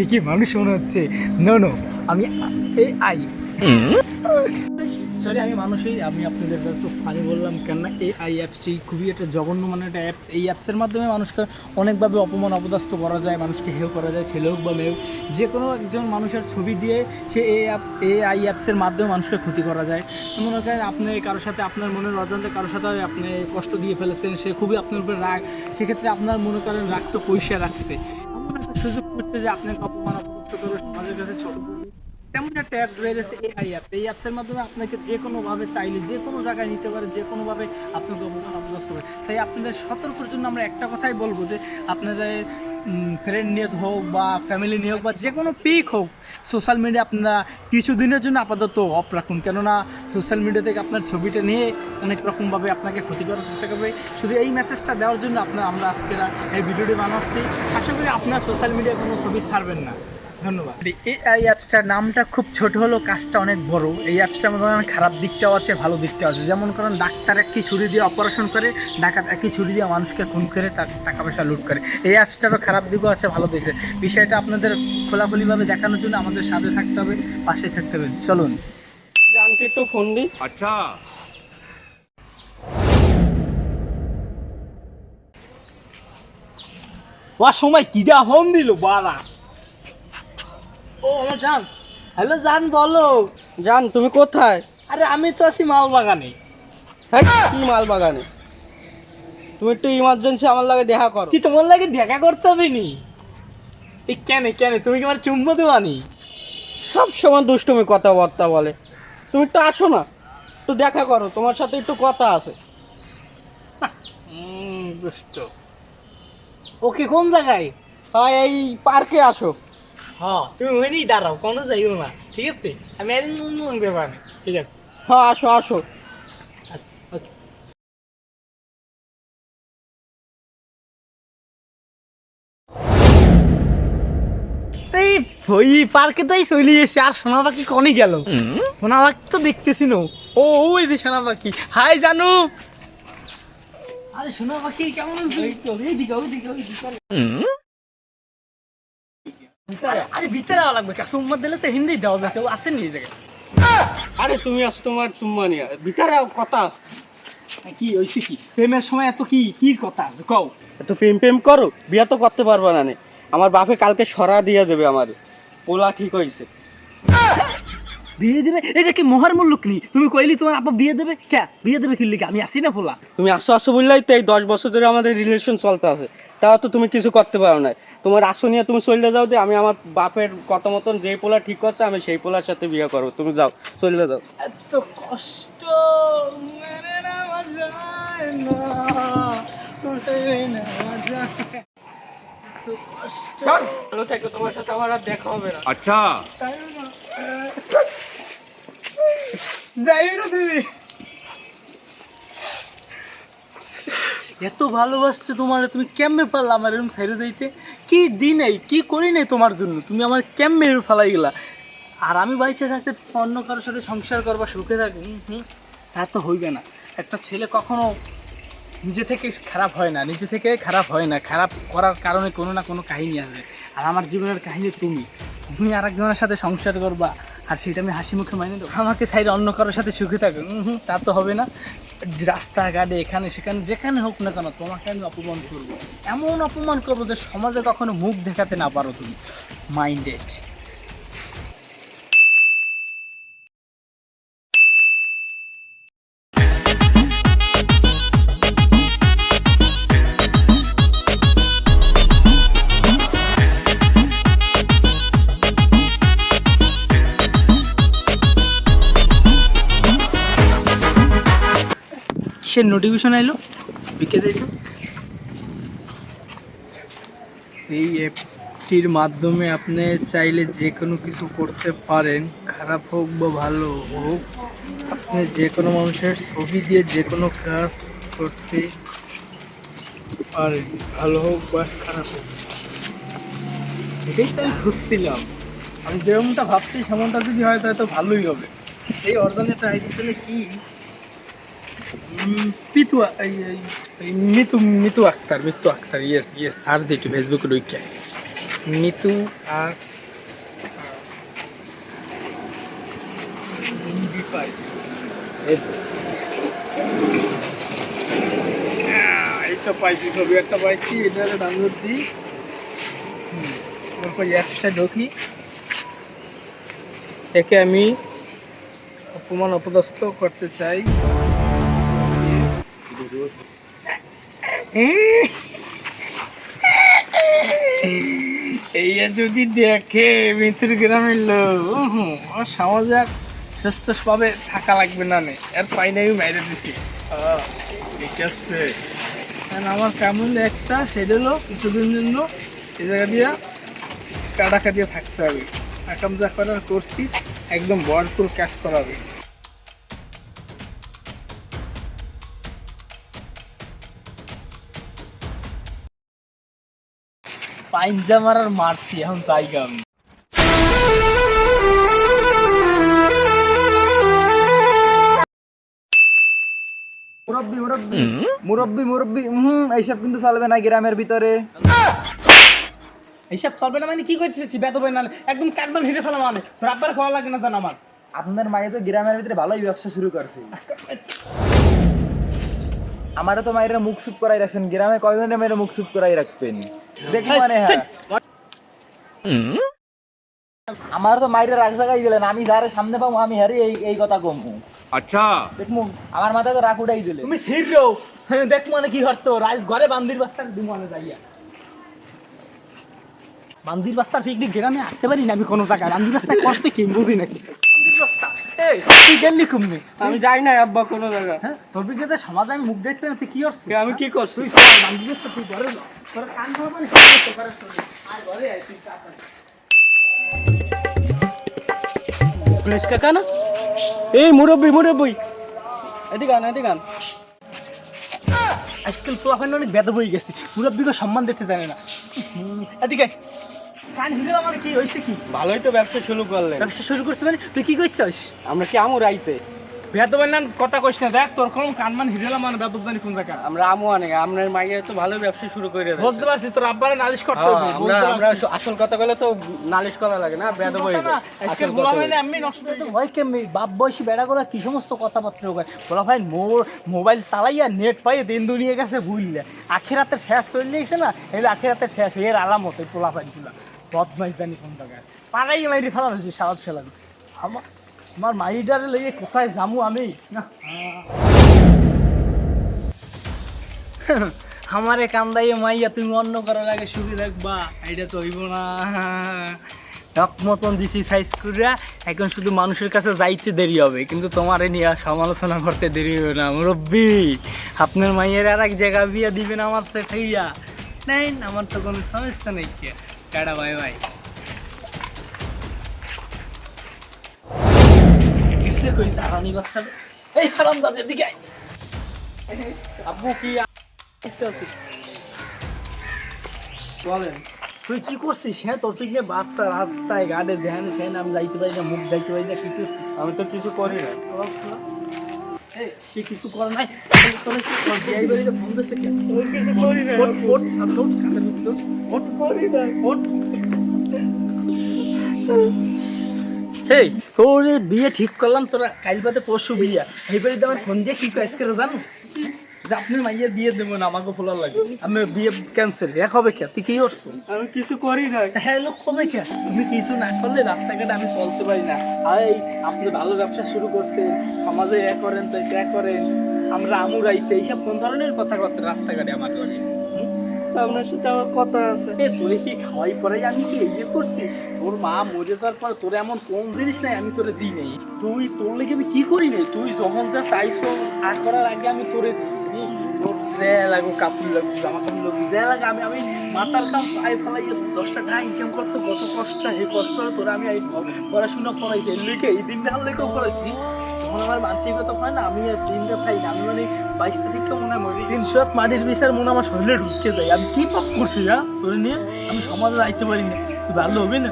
আমাকে কি মানুষ মনে হচ্ছে? নো নো আমি এ আই সরি আমি মানুষই আমি আপনাদের কাছে একটু ফানি বললাম কেননা এই আই অ্যাপসটি খুবই একটা জঘন্য মানে একটা অ্যাপস এই অ্যাপসের মাধ্যমে মানুষকে অনেকভাবে অপমান অপদস্থ করা যায় মানুষকে হেয় করা যায় ছেলে হোক বা মেয়ে যে কোনো একজন মানুষের ছবি দিয়ে সে এই অ্যাপ এই আই অ্যাপসের মাধ্যমে মানুষকে ক্ষতি করা যায়। মনে করেন আপনি কারোর সাথে আপনার মনের অজান্তে কারোর সাথে আপনি কষ্ট দিয়ে ফেলেছেন সে খুবই আপনার উপরে রাগ। সেক্ষেত্রে আপনার মনে করেন রাগ তো পয়সা রাখছে। সুযোগ করতে যে আপনাকে অপমান অপদস্থ করবে একটা অ্যাপস বেরিয়েছে এআই অ্যাপস এই অ্যাপসের মাধ্যমে আপনাকে যে কোনোভাবে চাইলে যে কোনো জায়গায় নিতে পারে যে কোনোভাবে আপনাকে অবদান অবদস্ত করে। তাই আপনাদের সতর্কের জন্য আমরা একটা কথাই বলব যে আপনারা ফ্রেন্ড নিয়ে হোক বা ফ্যামিলি নিয়ে হোক বা যে কোনো পিক হোক সোশ্যাল মিডিয়া আপনারা কিছু দিনের জন্য আপাতত অফ রাখুন। কেননা সোশ্যাল মিডিয়া থেকে আপনার ছবিটা নিয়ে অনেক রকমভাবে আপনাকে ক্ষতি করার চেষ্টা করবে। শুধু এই মেসেজটা দেওয়ার জন্য আপনার, আমরা আজকেরা এই ভিডিওটি বানাচ্ছি। আশা করি আপনার সোশ্যাল মিডিয়ায় কোনো ছবি ছাড়বেন না। ধন্যবাদ। এই অ্যাপসটার নামটা খুব ছোট হলো কাজটা অনেক বড়। এই অ্যাপসটার মধ্যে অনেক খারাপ দিকটাও আছে ভালো দিকটাও আছে। যেমন কারণ ডাক্তার একটি ছুরি দিয়ে অপারেশন করে ডাকাত একটি ছুরি দিয়ে মানুষকে খুন করে তার টাকা পয়সা লুট করে। এই অ্যাপসটারও খারাপ দিকও আছে ভালো দিক বিষয়টা আপনাদের খোলাখুলিভাবে দেখানোর জন্য আমাদের সাথে থাকতে হবে পাশে থাকতে হবে। চলুন। জানকে একটু ফোন দিই। আচ্ছা। ওয়ার সময় কিডা হোম দিল বাড়া। ও আমার জান। হ্যালো জান বলো। জান তুমি কোথায়? আরে আমি তো আছি মাল বাগানে হ্যাঁ কি মাল বাগানে তুমি একটু ইমার্জেন্সি আমার লাগে দেখা করো। কি তোমার লাগে দেখা করতে হবে নি? এই কেন কেন? তুমি কি আমার চুম্বো দেওয়ানি? সব সময় দুষ্টুমি কথাবার্তা বলে। তুমি একটু আসো না। একটু দেখা করো তোমার সাথে একটু কথা আছে। দুষ্ট। ওকে কোন জায়গায়? তাই এই পার্কে আসো। হ্যাঁ তুমি দাঁড়াও কোনো যাইও না ঠিক আছে? আমি আর ব্যাপার ঠিক আছে? হ্যাঁ আসো আসো। আচ্ছা ওকে। এই ওই পার্কে তাই চলে এসে আর সোনা পাখি কনে গেল? সোনা পাখি তো দেখতেছি না। ও ওই যে সোনা পাখি হাই জানু! আরে সোনা পাখি কেমন আরে ভিতরে আওয়া লাগবে সুম্মা দিলে তো হিন্দি দেওয়া যায় কেউ আসেন এই জায়গায়। আরে তুমি আস তোমার সুম্মা নিয়ে ভিতরে কথা কি হয়েছে কি প্রেমের সময় এত কি কি কথা আছে কও। এত প্রেম প্রেম করো বিয়া তো করতে পারবা না নে। আমার বাপে কালকে সরা দিয়ে দেবে আমার। পোলা ঠিক হয়েছে বিয়ে দেবে? এটা কি মহার মুল্লুক নি? তুমি কইলি তোমার আপা বিয়ে দেবে? কে বিয়ে দেবে কি লিখে আমি আসি না ফোলা। তুমি আসো আসো বললেই তো এই দশ বছর ধরে আমাদের রিলেশন চলতে আছে। তাও তো তুমি কিছু করতে পারো না তোমার আসো নিয়ে তুমি চলে যাও যে আমি আমার বাপের কথা মতন যেই পোলা ঠিক করছে আমি সেই পোলার সাথে বিয়ে করব। তুমি যাও চলে যাও। এত কষ্ট মেরে না। আচ্ছা। এত ভালোবাসছে তোমার তুমি কেমনে পারলা আমার এরকম ছেড়ে দিতে? কি দিই নাই কি করি নাই তোমার জন্য? তুমি আমার কেমনে ফেলাই গেলা? আর আমি বাইচে থাকতে অন্য কারোর সাথে সংসার করবা সুখে থাকি হুম। তা তো হইবে না। একটা ছেলে কখনো নিজে থেকে খারাপ হয় না, নিজে থেকে খারাপ হয় না, খারাপ করার কারণে কোনো না কোনো কাহিনী আছে। আর আমার জীবনের কাহিনী তুমি। তুমি আরেকজনের সাথে সংসার করবা, আর সেটা আমি হাসি মুখে মাইনে দেবো আমাকে সাইডে অন্য কারোর সাথে সুখে হুম, তা তো হবে না। রাস্তাঘাটে, এখানে, সেখানে, যেখানে হোক না কেন, তোমাকে আমি অপমান করব। এমন অপমান করব যে সমাজে কখনো মুখ দেখাতে না পারো তুমি। মাইন্ডেড কিসের নোটিফিকেশন এলো। বিকে দেখো। এই অ্যাপটির মাধ্যমে আপনি চাইলে যে কোনো কিছু করতে পারেন। খারাপ হোক বা ভালো হোক, আপনি যে কোনো মানুষের ছবি দিয়ে যে কোনো কাজ করতে পারেন। ভালো হোক বা খারাপ হোক। এটাই তো আমি খুঁজছিলাম। আমি যেরকমটা ভাবছি, সেমনটা যদি হয় তাহলে তো ভালোই হবে। এই অর্গানিকটা আইডি পেলে কি? পিতু Mitu Mitu Akter Mitu Akter yes yes search দিই একটু ফেসবুকে মিতু আর পাইছি, ছবি একটা পাইছি, এটা দিই। একসাথে ঢুকি। একে আমি অপমান অপদস্থ করতে চাই। এই যদি দেখে মিত্র গ্রামের লোক উহুম, আমার সমাজে আর সুস্থভাবে থাকা লাগবে না নে। এর পাইনাই মাইরে দিছি। ঠিক আছে। আমার কেমন একটা সেটা হলো কিছুদিন জন্য এই জায়গা দিয়ে কাটা কাটিয়ে থাকতে হবে। আকাম যা করার করছি একদম ভরপুর ক্যাশ করাবে। পাইনজা মারার মারছি এখন জায়গা আমি। মুরব্বি মুরব্বি মুরব্বি মুরব্বি হুম এইসব কিন্তু চলবে না গ্রামের ভিতরে। এইসব চলবে না মানে কি করতেছিস? বেত বই না একদম কাটবার হিরে ফেলা মানে তোর আব্বার খাওয়া লাগে না জান আমার। আপনার মায়ে তো গ্রামের ভিতরে ভালোই ব্যবসা শুরু করছে। আমারও তো মায়েরা মুখ সুপ করাই রাখছেন গ্রামে কয়জনের মেয়েরা মুখ সুপ করাই রাখবেন? দেখি মানে হ্যাঁ। আমার তো মায়ের রাগ জাগাই দিলেন আমি যারে সামনে পাবো আমি হারি এই এই কথা কম। আচ্ছা। দেখমু আমার মাথায় তো রাগ উঠাই দিলে তুমি সির হ্যাঁ, দেখ মানে কি হরতো রাইস ঘরে বান্দির বাস্তার দিমু যাইয়া। বান্দির বাস্তার পিকনিক গ্রামে আসতে পারি না আমি কোনো টাকা বান্দির বাস্তা কষ্ট কি? বুঝি না কিছু। এই তুই গেলি কুমনি আমি যাই না আব্বা কোনো জায়গা হ্যাঁ তোর বিগতে সমাজে আমি মুখ দেখতে না তুই কি করছিস? আমি কি করছি? তুই বান্দির বাস্তা তুই ঘরে যা। তোর কান ধরা মানে কি? করতে পারে শরীর? ঘরে আয় তুই চা খাই। কাকা না? এই মুরব্বি মুরব্বি। এদিকে আন এদিকে আন। আজকাল পোলাফাইন অনেক বেদ বই গেছে। মুরব্বীকে সম্মান দিতে জানে না। এদিকে। কান হিলে আমার কি হয়েছে কি? ভালোই তো ব্যবসা শুরু করলেন। ব্যবসা শুরু করছিস মানে? তুই কি করছিস? আমরা কি আমু রাইতে? বেদ কথা কইস না দেখ তোর কোন কান মানে বেদ জানি কোন জায়গা আমরা আমু আনে আপনার মাইয়া তো ভালো ব্যবসা শুরু করে দিয়েছে। বুঝতে পারছি তোর আব্বারে নালিশ করতে হবে আমরা আমরা আসল কথা বলে তো নালিশ করা লাগে না বেদ বই না, আজকাল পোলাফাইনে আমি নষ্ট করতে ভয় কেমনি? বাপ বয়সী বেড়া করে কি সমস্ত কথাবার্তা কয়? মোর মোবাইল চালাইয়া নেট পাইয়ে দিন দুনিয়া গেছে বুঝলে আখেরাতের শেষ চলে গেছে না? এই আখেরাতের শেষ এর আলামত এই পোলাফাইনগুলা বদমাইশ জানি কোন জায়গায়। পাড়াই মাইরি ফেলা হয়েছে সারাপ সেলা আমার আমার মাইডারে লইয়ে কোথায় যামু আমি? না। আমারে কান্দাইয়ে মাইয়া, তুমি অন্য করার আগে শুরু রাখবা এটা তো না। টক মতন দিছি সাইজ করিয়া এখন শুধু মানুষের কাছে যাইতে দেরি হবে। কিন্তু তোমারে নিয়ে সমালোচনা করতে দেরি হবে না, মুরব্বী। আপনার মাইয়ের আর এক জায়গা বিয়া দিবেন আমার তো খাইয়া নেই আমার তো কোনো সমস্যা নেই কে। Tata bye bye. কিসে কইছে আরানি বাচ্চা? এই হারাম দাদের দিকে আব্বু কি বলেন তুই কি করছিস? হ্যাঁ তোর তুই নিয়ে বাসটা রাস্তায় গাড়ে ধ্যান সেন আমি যাইতে পারি না মুখ যাইতে পারি না কি করছিস? আমি তো কিছু করি না। এই, তুই কিছু কর নাই। এই, তোর বাড়িতে ফোন কেন? কিছু করি করি বিয়ে ঠিক করলাম তোরা কাল বাদে পরশু বিয়া। এইবারে আমার ফোন দিয়ে কি কাজ করে জানো? যে আপনি মাইয়ের বিয়ে দেবো না আমাকে ফোলার লাগে। আমি বিয়ে ক্যান্সেল এক হবে কে? তুই কি করছ? আমি কিছু করি না হ্যাঁ লোক হবে কে? তুমি কিছু না করলে রাস্তাঘাটে আমি চলতে পারি না। আর আপনি ভালো ব্যবসা শুরু করছেন সমাজে এ করেন তো এটা করেন আমরা আমুরাইতে এইসব কোন ধরনের কথাবার্তা রাস্তাঘাটে আমার করে আপনার সাথে আমার কথা আছে। এ, তোরে কি খাওয়াই পরে আমি কি ইয়ে করছি? তোর মা মরে যাওয়ার পর তোরে এমন কম জিনিস নাই আমি তোরে দিই নাই। তুই, তোর লেগে আমি কি করি নাই? তুই যখন যা চাইছো, আর করার আগে আমি তোরে দিছি তোর যে লাগো কাপড় লাগো জামা কাপড় লাগো, যে লাগে আমি আমি মাতার কাম পায়ে ফেলাই দশটা টাকা ইনকাম করতে কত কষ্ট, এই কষ্ট তোরা আমি পড়াশোনা করাইছি। লেগে এই দিনটা লেগেও করাইছি। আমার মানসিকতা হয় না আমি আর দিনটা খাই না। আমি মানে বাইশ তারিখে মনে হয় মরি। মাটির বিচার মনে আমার শরীরে যায় আমি কি পাপ করছি হ্যাঁ? তোর নিয়ে আমি সমাজে যাইতে পারি না। তুই ভালো হবে না?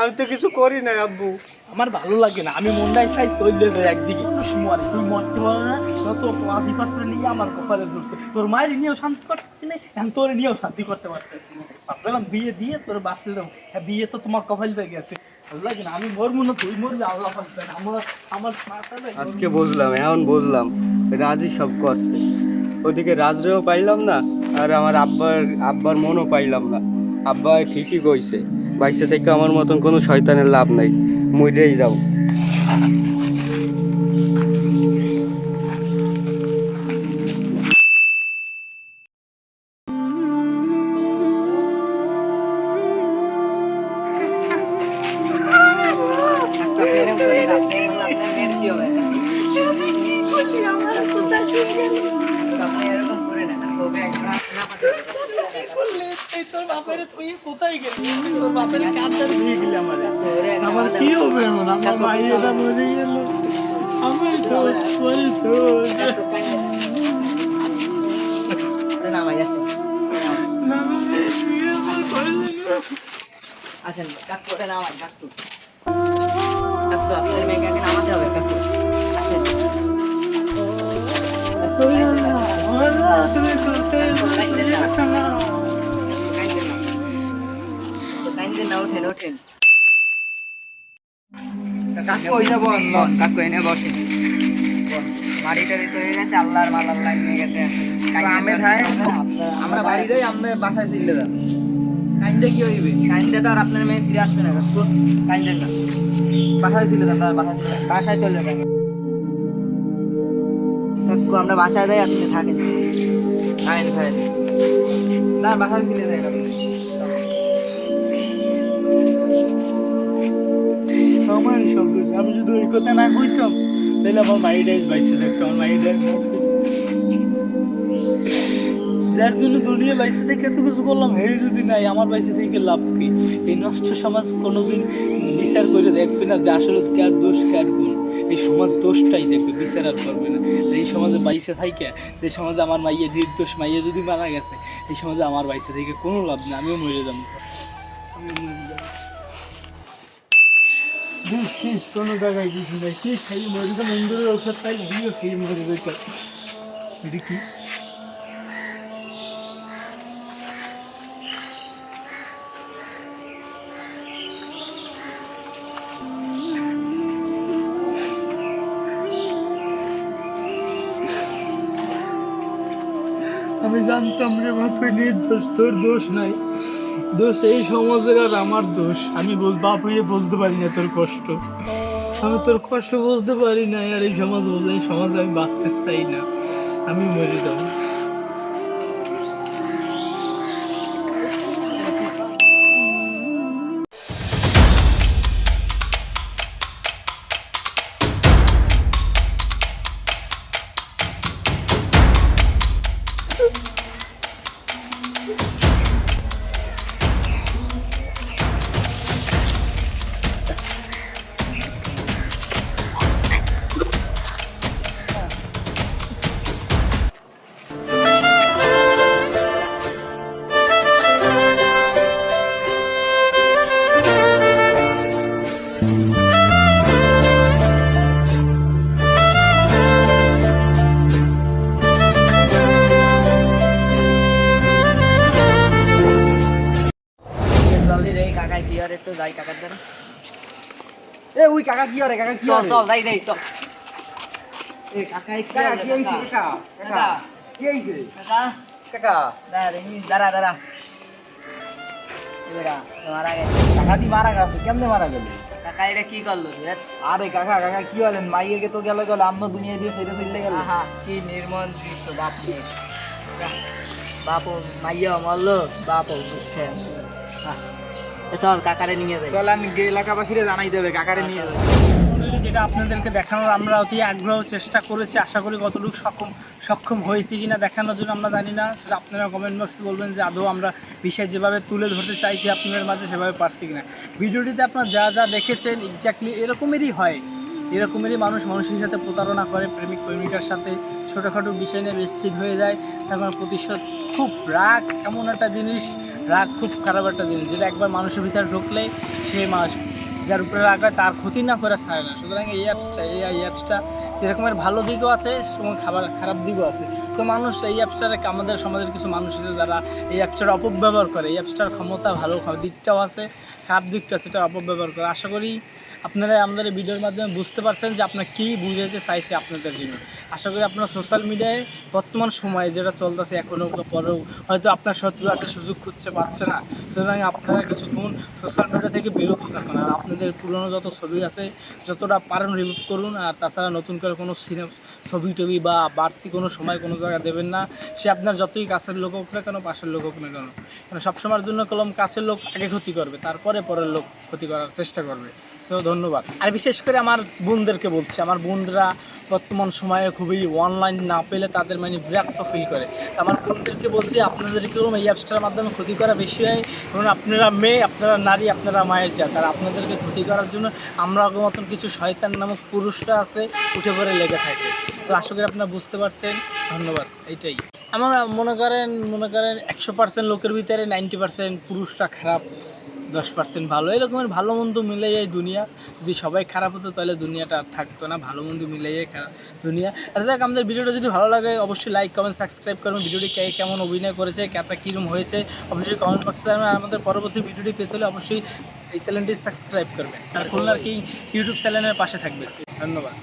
আমি তো কিছু করি না আব্বু। আমার ভালো লাগে না। আমি মনটাই চাই চললে যায় একদিকে। মরে তুই মরতে পারো না। যত পাঁচি পাঁচটা নিয়ে আমার কপালে জুড়ছে। তোর মায়ের নিয়েও শান্তি করতেছি না এখন তোর নিয়েও শান্তি করতে পারতেছি না। ভাবলাম বিয়ে দিয়ে তোর বাঁচতে দাও হ্যাঁ বিয়ে তো তোমার কপাল জায়গা আছে আমি মরবো না তুই মরবি আল্লাহ পাক আমার আজকে বুঝলাম এখন বুঝলাম রাজই সব করছে। ওদিকে রাজরেও পাইলাম না আর আমার আব্বার আব্বার মনও পাইলাম না। আব্বা ঠিকই কইছে বাইসে থেকে আমার মতন কোনো শয়তানের লাভ নাই মরেই যাও। তোর বাপের তুই কোথায় গেলি তোর বাপের দিয়ে গেলি আমার আমার কি হবে এমন আমার মাইয়েটা মরে গেল আমার দোষ করে দোষ মানে। আসেন কাকু ওটা কাকু কাকু আপনার মেয়েকে আগে নামাতে হবে কাকু আসেন তুমি তো না ওঠেন ওঠেন কাকু ওইটা বল বন কাকু এনে বসেন। বন তো হয়ে গেছে আল্লাহর মাল আল্লাহ নিয়ে গেছে। আমি ভাই আমরা বাড়ি যাই আমরা বাসায় চলে যাই কাইন্দে কি হইবে? কাইন্দে তো আর আপনার মেয়ে ফিরে আসবে না কাকু। না। বাসায় চলে যান তার বাসায় চলে যান। বাসায় চলে যান কাকু আমরা বাসায় যাই আপনি থাকেন। তার বাসায় চলে যাই না ওই কথা না কইতাম তাহলে আমার মাইডাইজ বাইসে থাকতো আমার মাইডাইজ যার জন্য দুনিয়া বাইসে থেকে এত কিছু করলাম, হে যদি নাই, আমার বাইসে থেকে লাভ কি? এই নষ্ট সমাজ কোনোদিন বিচার করে দেখবে না যে আসলে কার দোষ, কার গুণ। এই সমাজ দোষটাই দেখবে, বিচার আর করবে না। এই সমাজে বাইসে থাকে যে সমাজে আমার মাইয়ে নির্দোষ মাইয়ে যদি মারা গেছে, এই সমাজে আমার বাইসে থেকে কোনো লাভ নেই, আমিও মরে যাব। আমিও মরে বিষ টিস কোনো জায়গায় কিছু নেই। কি খাই মরে তো মন্দিরের ঔষধ খাই, দিও খেয়ে মরে বেকার এটা কি? আমি জানতাম রে তুই নির্দোষ, তোর দোষ নাই। দোষ, এই সমাজের আর আমার দোষ। আমি বাপ হয়ে বুঝতে পারি না তোর কষ্ট। আমি তোর কষ্ট বুঝতে পারি না আর এই সমাজ বুঝে, এই সমাজে আমি বাঁচতে চাই না। আমি মরে যাব। এ ওই কাকা কি আরে কাকা কি চল চল যাই যাই চল। এ কাকাই কি কাকা কি হইছে কাকা? কাকা কাকা। কি হইছে কাকা। কাকা। দাঁড়া দেখি দাঁড়া দাঁড়া। এবারা তোমার আগে কাকা দি মারা গেছে কেমনে মারা গেল? কাকা এটা কি করল? আরে কাকা কাকা কি হলেন? মাইয়েকে তো গেল গেল আমরা দুনিয়া দিয়ে সেটা চলে গেল। কি নির্মল দৃশ্য বাপ বাপ মাইয়া মরলো বাপ বুঝছে চল কাকারে নিয়ে যাই। চলেন গে এলাকাবাসীরে জানাই দেবে কাকারে নিয়ে যাবে অলরেডি যেটা আপনাদেরকে দেখানোর আমরা অতি আগ্রহ চেষ্টা করেছি আশা করি কতটুকু সক্ষম সক্ষম হয়েছি কিনা দেখানোর জন্য আমরা জানি না। সেটা আপনারা কমেন্ট বক্সে বলবেন যে আদৌ আমরা বিষয় যেভাবে তুলে ধরতে চাইছি আপনাদের মাঝে সেভাবে পারছি কিনা। ভিডিওটিতে আপনারা যা যা দেখেছেন এক্স্যাক্টলি এরকমেরই হয়। এরকমেরই মানুষ মানুষের সাথে প্রতারণা করে প্রেমিক প্রেমিকার সাথে ছোটোখাটো বিষয় নিয়ে বিচ্ছিন্ন হয়ে যায়। তখন প্রতিশোধ খুব রাগ এমন একটা জিনিস। রাগ খুব খারাপ একটা জিনিস, যেটা একবার মানুষের ভিতরে ঢুকলে সে মাস যার উপরে রাগ হয় তার ক্ষতি না করে ছাড়ে না। সুতরাং এই অ্যাপসটা এই অ্যাপসটা যেরকমের ভালো দিকও আছে সেরকম খাবার, খারাপ দিকও আছে। তো মানুষ এই অ্যাপসটার আমাদের সমাজের কিছু মানুষ আছে যারা এই অ্যাপসটার অপব্যবহার করে, এই অ্যাপসটার ক্ষমতা ভালো দিকটাও আছে। খারাপ দিকটা সেটা অপব্যবহার করে। আশা করি আপনারা আমাদের ভিডিওর মাধ্যমে বুঝতে পারছেন যে আপনার কী বুঝাইতে চাইছে আপনাদের জন্য। আশা করি আপনারা সোশ্যাল মিডিয়ায় বর্তমান সময়ে যেটা চলতেছে এখনও পরেও হয়তো আপনার শত্রু আছে, সুযোগ খুঁজছে পাচ্ছে না। সুতরাং আপনারা কিছুক্ষণ সোশ্যাল মিডিয়া থেকে বিরত থাকুন আর আপনাদের পুরনো যত ছবি আছে, যতটা পারেন রিমুভ করুন আর তাছাড়া নতুন করে কোনো সিনেমা ছবি টবি বা বাড়তি কোনো সময় কোনো জায়গায় দেবেন না। সে আপনার যতই কাছের লোক হোক না কেন, পাশের লোক হোক না কেন। মানে সবসময়ের জন্য কলম কাছের লোক আগে ক্ষতি করবে, তারপরে পরের লোক ক্ষতি করার চেষ্টা করবে। সো ধন্যবাদ। আর বিশেষ করে আমার বোনদেরকে বলছি, আমার বোনরা বর্তমান সময়ে খুবই অনলাইন না পেলে তাদের মানে বিরক্ত ফিল করে। আমার বোনদেরকে বলছি আপনাদেরকেও এই অ্যাপসটার মাধ্যমে ক্ষতি করা বেশি হয়, কারণ আপনারা মেয়ে, আপনারা নারী, আপনারা মায়ের জাত। আর আপনাদেরকে ক্ষতি করার জন্য আমরা মতন কিছু শয়তান নামক পুরুষরা আছে, উঠে পড়ে লেগে থাকে। তো আশা করি আপনারা বুঝতে পারছেন। ধন্যবাদ, এইটাই। আমার মনে করেন মনে করেন একশো পার্সেন্ট লোকের ভিতরে নাইনটি পার্সেন্ট পুরুষরা খারাপ। দশ পার্সেন্ট ভালো। এরকমের ভালো মন্দ মিলে এই দুনিয়া। যদি সবাই খারাপ হতো, তাহলে দুনিয়াটা আর থাকতো না। ভালো মন্দ মিলে যায় খারাপ দুনিয়া। আর দেখ, আমাদের ভিডিওটা যদি ভালো লাগে, অবশ্যই লাইক কমেন্ট সাবস্ক্রাইব করবেন ভিডিওটি কে কেমন অভিনয় করেছে কেটা কীরকম হয়েছে, অবশ্যই কমেন্ট বক্সে আমাদের পরবর্তী ভিডিওটি পেতে হলে অবশ্যই এই চ্যানেলটি সাবস্ক্রাইব করবেন। আর খুলনার কি ইউটিউব চ্যানেলের পাশে থাকবে ধন্যবাদ।